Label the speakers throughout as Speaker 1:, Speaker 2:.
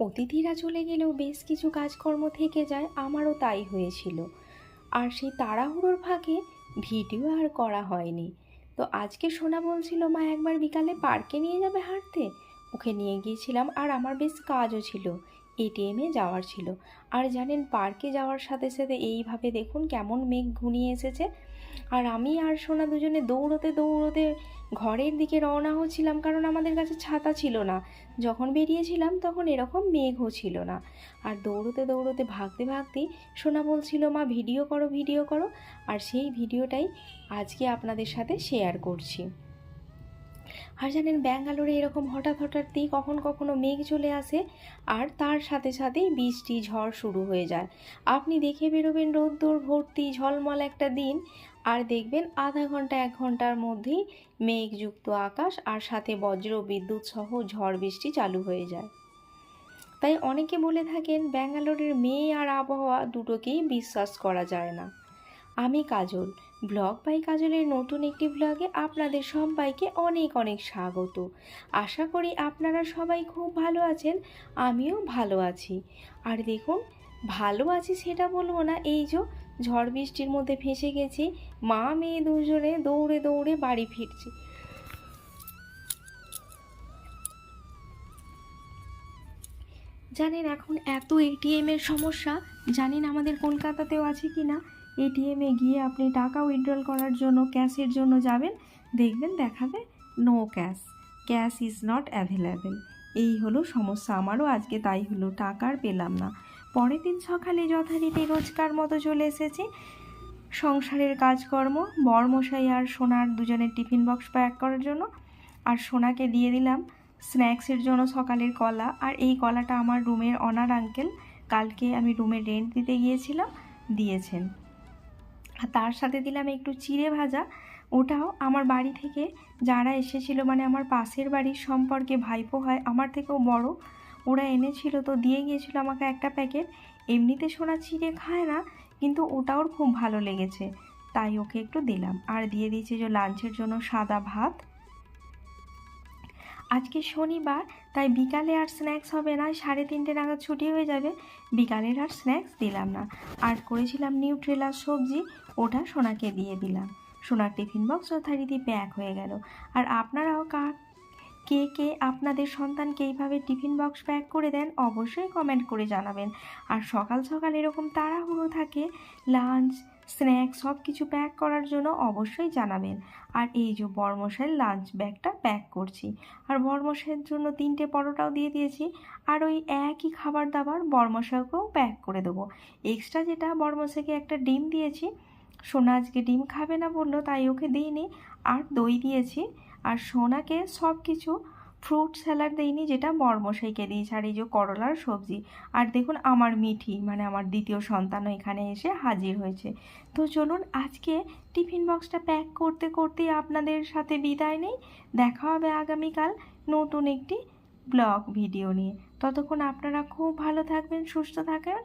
Speaker 1: অতিথিরা চলে গেলেও বেশ কিছু কাজকর্ম থেকে যায়, আমারও তাই হয়েছিল। আর সেই তাড়াহুড়োর ফাঁকে ভিডিও আর করা হয়নি। তো আজকে সোনা বলছিল, মা, একবার বিকালে পার্কে নিয়ে যাবে হাঁটতে? ওকে নিয়ে গিয়েছিলাম আর আমার বেশ কাজও ছিল এটিএমে যাওয়ার ছিল। আর জানেন, পার্কে যাওয়ার সাথে সাথে এইভাবে দেখুন, কেমন মেঘ ঘনিয়ে এসেছে। আর আমি আর সোনা দুজনে দৌড়তে দৌড়তে ঘরের দিকে রওনা হচ্ছিলাম, কারণ আমাদের কাছে ছাতা ছিল না। যখন বেরিয়েছিলাম তখন এরকম মেঘও ছিল না। আর দৌড়তে দৌড়তে ভাগতে ভাগতে সোনা বলছিল, মা, ভিডিও করো ভিডিও করো। আর সেই ভিডিওটাই আজকে আপনাদের সাথে শেয়ার করছি। আর জানেন ব্যাঙ্গালোরে এরকম হঠাৎ হঠাৎই কখন কখনো মেঘ চলে আসে আর তার সাথে সাথেই বৃষ্টি, ঝড় শুরু হয়ে যায়। আপনি দেখে বেরোবেন রোদ্দোর ভর্তি ঝলমল একটা দিন। আর দেখবেন আধা ঘণ্টা, এক ঘণ্টার মধ্যেই মেঘযুক্ত আকাশ আর সাথে বজ্র বিদ্যুৎ সহ ঝড় বৃষ্টি চালু হয়ে যায়। তাই অনেকে বলে থাকেন, ব্যাঙ্গালোরের মেয়ে আর আবহাওয়া দুটোকেই বিশ্বাস করা যায় না। আমি কাজল, ব্লগ বাই কাজলের নতুন একটি ব্লগে আপনাদের সবাইকে অনেক অনেক স্বাগত। আশা করি আপনারা সবাই খুব ভালো আছেন, আমিও ভালো আছি। আর দেখুন, ভালো আছি সেটা বলব না, এই যে ঝড় বৃষ্টির মধ্যে ফেঁসে গেছি মা মেয়ে দুজনে দৌড়ে দৌড়ে বাড়ি ফিরছে। জানেন এখন এত এটিএমের সমস্যা, জানেন আমাদের কলকাতাতেও আছে কি না এটিএমে গিয়ে আপনি টাকা উইথড্রল করার জন্য ক্যাশের জন্য যাবেন, দেখবেন দেখাবে no cash cash is not available এই হলো সমস্যা আমারও, আজকে তাই হলো টাকা আর পেলাম না। পরের দিন সকালে যথারীতি রোজকার মতো চলে এসেছি সংসারের কাজকর্ম, বরমশাই আর সোনার দুজনের টিফিন বক্স প্যাক করার জন্য। আর সোনাকে দিয়ে দিলাম স্ন্যাক্সের জন্য সকালের কলা। আর এই কলাটা আমার রুমের অনার আঙ্কেল কালকে আমি রুমে রেন্ট দিতে গিয়েছিলাম, দিয়েছেন। আর তার সাথে দিলাম একটু চিড়ে ভাজা। ওটাও আমার বাড়ি থেকে যারা এসেছিল মানে আমার পাশের বাড়ির সম্পর্কে ভাইপো হয়, আমার থেকেও বড়, ওরা এনেছিল তো দিয়ে গিয়েছিল আমাকে একটা প্যাকেট। এমনিতে সোনা চিড়ে খায় না কিন্তু ওটাও খুব ভালো লেগেছে। তাই ওকে একটু দিলাম। আর দিয়ে দিয়েছি যে লাঞ্চের জন্য সাদা ভাত। আজকে শনিবার, তাই বিকালে আর স্ন্যাক্স হবে না। সাড়ে তিনটে নাগাদ ছুটি হয়ে যাবে। বিকালের আর স্ন্যাক্স দিলাম না। আর করেছিলাম নিউট্রেলার সবজি। ওটা সোনাকে দিয়ে দিলাম। সোনার টিফিন বক্স যথারীতি প্যাক হয়ে গেল। আর আপনারাও কা কে কে আপনাদের সন্তানকে এইভাবে টিফিন বক্স প্যাক করে দেন অবশ্যই কমেন্ট করে জানাবেন। আর সকাল সকাল এরকম তাড়াহুড়ো থাকে, লাঞ্চ, স্ন্যাক্স সব কিছু প্যাক করার জন্য অবশ্যই জানাবেন। আর এই যে বর্মশাইয়ের লাঞ্চ ব্যাগটা প্যাক করছি। আর বর্মশাইয়ের জন্য তিনটে পরোটাও দিয়ে দিয়েছি। আর ওই একই খাবার দাবার বর্মশাইকেও প্যাক করে দেবো। এক্সট্রা যেটা বর্মশাইকে একটা ডিম দিয়েছি, সোনা আজকে ডিম খাবে না বলল, তাই ওকে দিইনি। আর দই দিয়েছি। আর সোনাকে সব কিছু ফ্রুট স্যালাড দিইনি, যেটা বরমশাইকে দিয়েছি। আর এই যে করলার সবজি, আর দেখুন আমার মিঠি মানে আমার দ্বিতীয় সন্তানও এখানে এসে হাজির হয়েছে। তো চলুন আজকে টিফিন বক্সটা প্যাক করতে করতে আপনাদের সাথে বিদায় নেই। দেখা হবে আগামীকাল নতুন একটি ব্লগ ভিডিও নিয়ে। ততক্ষণ আপনারা খুব ভালো থাকবেন, সুস্থ থাকবেন।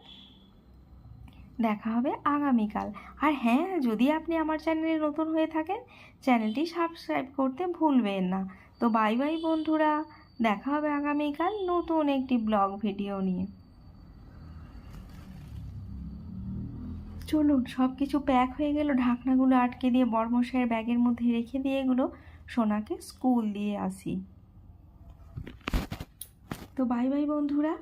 Speaker 1: দেখা হবে আগামীকাল। আর হ্যাঁ যদি আপনি আমার চ্যানেলে নতুন হয়ে থাকেন, চ্যানেলটি সাবস্ক্রাইব করতে ভুলবেন না। তো বাই বাই বন্ধুরা, দেখা হবে আগামীকাল নতুন একটি ব্লগ ভিডিও নিয়ে। চলুন সব কিছু প্যাক হয়ে গেল, ঢাকনাগুলো আটকে দিয়ে বর্মশাইয়ের ব্যাগের মধ্যে রেখে দিয়ে এগুলো সোনাকে স্কুল দিয়ে আসি। তো বাই বাই বন্ধুরা।